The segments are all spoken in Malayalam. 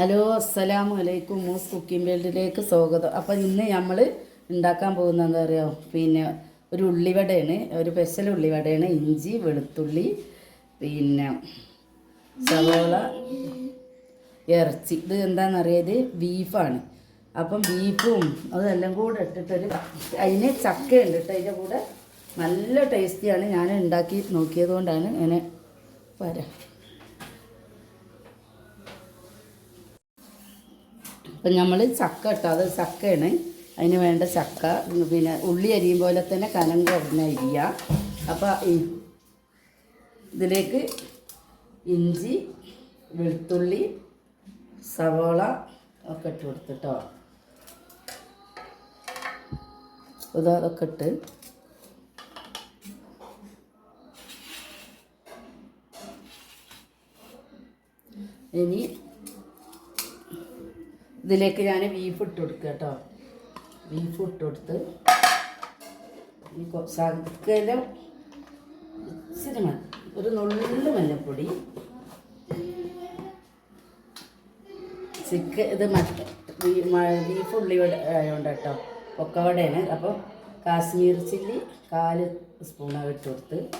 ഹലോ അസ്സലാമു അലൈക്കും. മൂസ് കുക്കിംഗ് വേൾഡിലേക്ക് സ്വാഗതം. അപ്പം ഇന്ന് നമ്മൾ ഉണ്ടാക്കാൻ പോകുന്നത് എന്താ പറയുക പിന്നെ ഒരു ഉള്ളിവടയാണ്. ഒരു സ്പെഷ്യൽ ഉള്ളിവടയാണ്. ഇഞ്ചി വെളുത്തുള്ളി പിന്നെ സവോള ഇറച്ചി. ഇത് എന്താണെന്നറിയത് ബീഫാണ്. അപ്പം ബീഫും അതെല്ലാം കൂടെ ഇട്ടിട്ടൊരു അതിന് ചക്ക ഉണ്ട് കേട്ടോ. അതിന്റെ കൂടെ നല്ല ടേസ്റ്റിയാണ്. ഞാൻ ഉണ്ടാക്കി നോക്കിയത് കൊണ്ടാണ് ഇങ്ങനെ വരാം അപ്പം നമ്മൾ ചക്ക ഇട്ടോ? അത് ചക്കയാണ്. അതിന് വേണ്ട ചക്ക പിന്നെ ഉള്ളി അരിയും പോലെ തന്നെ കനം കുറഞ്ഞ അരിയ. അപ്പോൾ ഇതിലേക്ക് ഇഞ്ചി വെളുത്തുള്ളി സവോള ഒക്കെ ഇട്ട് കൊടുത്തിട്ടോ അതൊക്കെ ഇട്ട്. ഇനി ഇതിലേക്ക് ഞാൻ ബീഫ് ഇട്ട് കൊടുക്കുക കേട്ടോ. ബീഫ് ഇട്ട് കൊടുത്ത് ഈ കൊ- ഇച്ചിരി മതി ഒരു നുള്ളു മഞ്ഞപ്പൊടി ചിക്കൻ ഇത് മറ്റ ബീഫ് ഉള്ളിവട ആയതുകൊണ്ട് കേട്ടോ. പൊക്കവടയാണ്. അപ്പോൾ കാശ്മീർ ചില്ലി കാൽ സ്പൂൺ ഇട്ട് കൊടുത്ത്.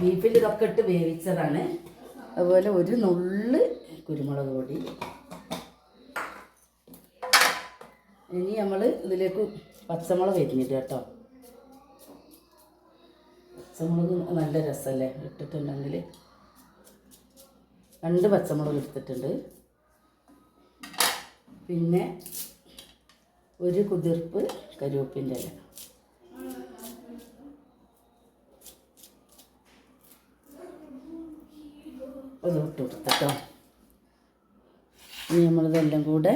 ബീഫിൽ ഇതൊക്കെ ഇട്ട് വേവിച്ചതാണ്. അതുപോലെ ഒരു നുള്ള് കുരുമുളക് പൊടി ഇനി നമ്മൾ ഇതിലേക്ക് പച്ചമുളക് എരിഞ്ഞിട്ട് കേട്ടോ. പച്ചമുളക് നല്ല രസമല്ലേ ഇട്ടിട്ടുണ്ടെങ്കിൽ രണ്ട് പച്ചമുളക് എടുത്തിട്ടുണ്ട്. പിന്നെ ഒരു കുതിർപ്പ് കരിവേപ്പിന്റെ ഇല. അത് ഇട്ടുകൊടുത്തിട്ടോ ഇനി നമ്മളിതെല്ലാം കൂടെ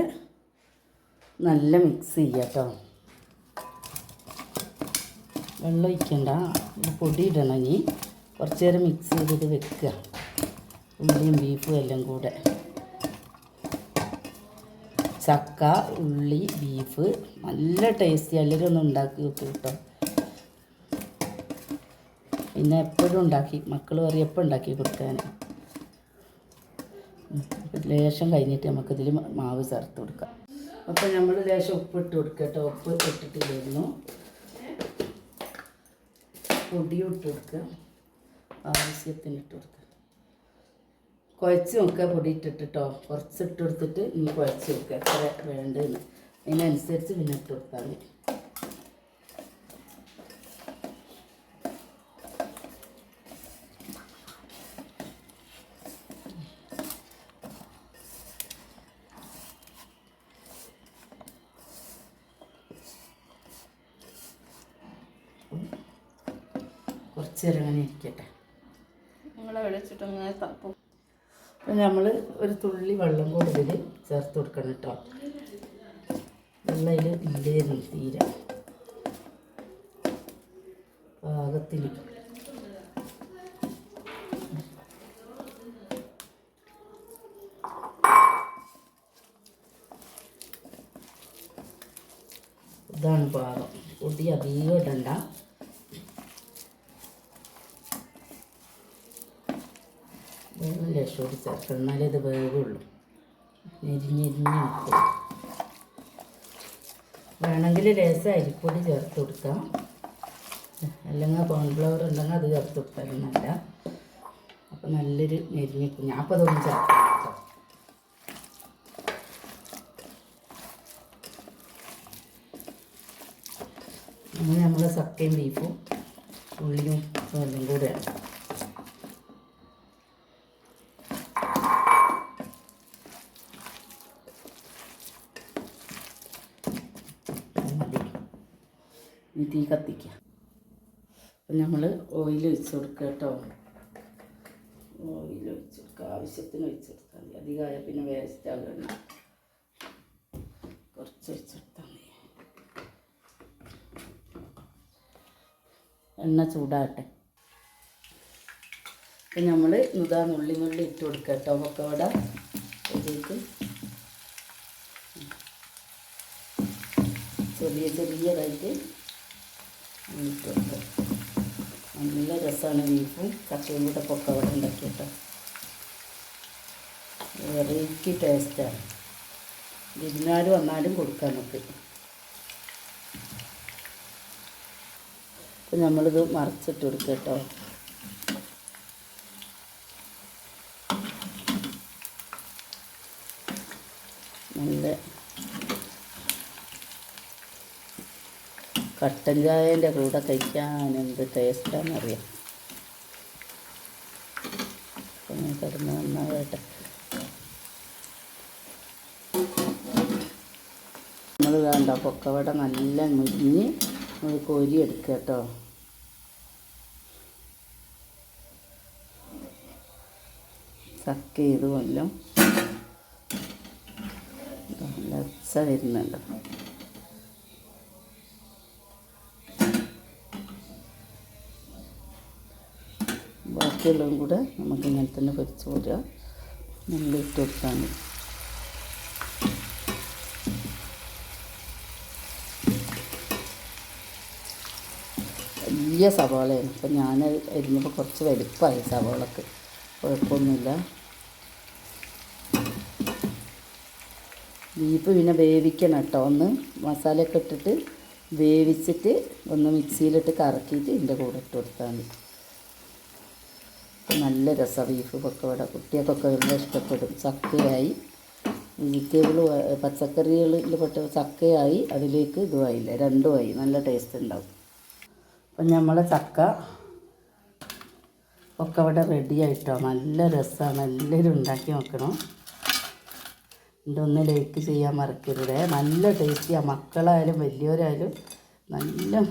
നല്ല മിക്സ് ചെയ്യുക കേട്ടോ വെള്ളം ഒഴിക്കണ്ട. പൊടി ഇടണം ഇനി. കുറച്ച് നേരം മിക്സ് ചെയ്തിട്ട് വെക്കുക. ഉള്ളിയും ബീഫും എല്ലാം കൂടെ. ചക്ക ഉള്ളി ബീഫ് നല്ല ടേസ്റ്റി എല്ലാവരും ഒന്ന് ഉണ്ടാക്കി വെക്കും കേട്ടോ പിന്നെ എപ്പോഴും ഉണ്ടാക്കി. മക്കൾ പറയും എപ്പോൾ ഉണ്ടാക്കി കൊടുക്കാൻ. ലേശം കഴിഞ്ഞിട്ട് നമുക്കിതിൽ മാവ് ചേർത്ത് കൊടുക്കാം. അപ്പോൾ നമ്മൾ ലേശം ഉപ്പ് ഇട്ട് കൊടുക്കുക കേട്ടോ ഉപ്പ് ഇട്ടിട്ടില്ലായിരുന്നു. പൊടിയും ഇട്ട് കൊടുക്കുക ആവശ്യത്തിന് ഇട്ട് കൊടുക്കുക കുഴച്ച് നോക്കുക പൊടി ഇട്ടിട്ടോ കുറച്ച് ഇട്ട് കൊടുത്തിട്ട് ഇനി കുഴച്ച് നോക്കുക എത്ര വേണ്ടതെന്ന് അതിനനുസരിച്ച് പിന്നെ ഇട്ട് കൊടുത്താൽ മതി. കുറച്ച് നേരം അങ്ങനെ ഇരിക്കട്ടെ. നിങ്ങളെ വിളിച്ചിട്ട് തപ്പും അപ്പം നമ്മൾ ഒരു തുള്ളി വെള്ളം കൂടി ഇതിൽ ചേർത്ത് കൊടുക്കണം കേട്ടോ വെള്ളം ഇതിൽ ഇല്ലേന്ന് തീരെ. പാകത്തിൽ ഇതാണ് പാകം. പൊടി അധികം ഇടണ്ട. വെള്ളം ലേശം എന്നാലേ ഇത് വേവുള്ളൂ ഞെരിഞ്ഞെരിഞ്ഞ് വേണമെങ്കിൽ ലേസ് അരിപ്പൊടി ചേർത്ത് കൊടുക്കാം. അല്ലെങ്കിൽ കോൺഫ്ലവർ ഉണ്ടെങ്കിൽ അത് ചേർത്ത് കൊടുത്താലും നല്ല അപ്പം നല്ലൊരു ഞെരിഞ്ഞിക്കും ഞാൻ അപ്പോൾ അതൊന്നും ചേർത്ത് കൊടുക്കാം. അങ്ങനെ നമ്മൾ സക്കയും ബീഫും ഉള്ളിയും എല്ലാം കൂടെയാണ് തീ കത്തിക്കുക. അപ്പം നമ്മൾ ഓയിൽ ഒഴിച്ച് കൊടുക്കുക കേട്ടോ. ഓയിൽ ഒഴിച്ച് കൊടുക്കുക. ആവശ്യത്തിന് ഒഴിച്ച് കൊടുത്താൽ മതി. അധികമായ പിന്നെ വേസ്റ്റ് ആകണം കുറച്ച് ഒഴിച്ച് കൊടുത്താൽ മതി. എണ്ണ ചൂടാകട്ടെ. അപ്പം നമ്മൾ ഇതാ നുള്ളി നുള്ളി ഇട്ട് കൊടുക്കുക കേട്ടോ. പൊക്കവട ഇതിലേക്ക് ചെറിയ ചെറിയതായിട്ട് ഇട്ട് നല്ല രസമാണ് ബീഫും. ചക്കയും കൂടെ പൊക്കവട ഉണ്ടാക്കിയിട്ട്. വെറൈറ്റി ടേസ്റ്റാണ് വിരുന്നുകാർ വന്നാലും കൊടുക്കാം നമുക്ക്. അപ്പം നമ്മളിത് മറിച്ചിട്ട് കൊടുക്കാം കേട്ടോ നല്ല കട്ടൻ ചായന്റെ കൂടെ കഴിക്കാൻ എന്ത് ടേസ്റ്റാണെന്നറിയാം അപ്പം കിടന്ന് നന്നാകട്ടെ നമ്മൾ വേണ്ട പൊക്കവട നല്ല മുരിഞ്ഞ് നമ്മൾ കോരി എടുക്കുക കേട്ടോ. ചക്ക ചെയ്ത് കൊല്ലം? വരുന്നുണ്ടോ വരുന്നുണ്ട്. ബാക്കിയുള്ളതും കൂടെ നമുക്ക് ഇങ്ങനെ തന്നെ പൊരിച്ച് പോരുക നമ്മൾ ഇട്ട് കൊടുത്താൽ മതി. വലിയ സവാളയാണ്. അപ്പം ഞാൻ അരിഞ്ഞപ്പോൾ കുറച്ച് വലുപ്പമായി സവാളക്ക്. കുഴപ്പമൊന്നുമില്ല. ബീഫ് പിന്നെ വേവിക്കണം കേട്ടോ. ഒന്ന് മസാലയൊക്കെ ഇട്ടിട്ട് വേവിച്ചിട്ട് ഒന്ന് മിക്സിയിലിട്ട് കറക്കിയിട്ട് ഇതിന്റെ കൂടെ ഇട്ട് കൊടുത്താൽ മതി. നല്ല രസമാണ് ബീഫ് പക്കവട കുട്ടികൾക്കൊക്കെ നല്ല ഇഷ്ടപ്പെടും. ചക്കയായി. വെജിറ്റബിൾ പച്ചക്കറികളിൽ പെട്ട ചക്കയായി. അതിലേക്ക് ഇതുമായില്ല രണ്ടുമായി നല്ല ടേസ്റ്റ് ഉണ്ടാവും. അപ്പം നമ്മളെ ചക്ക ഒക്കെ ഇവിടെ റെഡി ആയിട്ടോ? നല്ല രസമാണ് എല്ലാവരും ഉണ്ടാക്കി നോക്കണം. എന്റെ ഒന്ന് ലൈക്ക് ചെയ്യാൻ മറക്കരുത്. നല്ല ടേസ്റ്റിയാണ് മക്കളായാലും വലിയവരായാലും നല്ല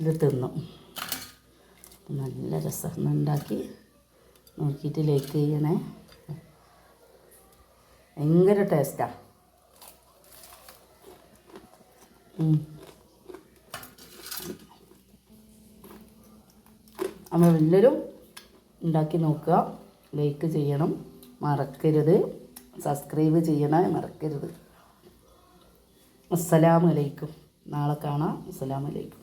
ഇത് തിന്നും. നല്ല രസം ഉണ്ടാക്കി നോക്കിയിട്ട് ലൈക്ക് ചെയ്യണേ. ഭയങ്കര ടേസ്റ്റാണ് അമ്മ എല്ലാവരും ഉണ്ടാക്കി നോക്കുക. ലൈക്ക് ചെയ്യണം. മറക്കരുത്. സബ്സ്ക്രൈബ് ചെയ്യണേ മറക്കരുത്. അസ്സലാമലൈക്കും നാളെ കാണാം. അസ്സലാമലൈക്കും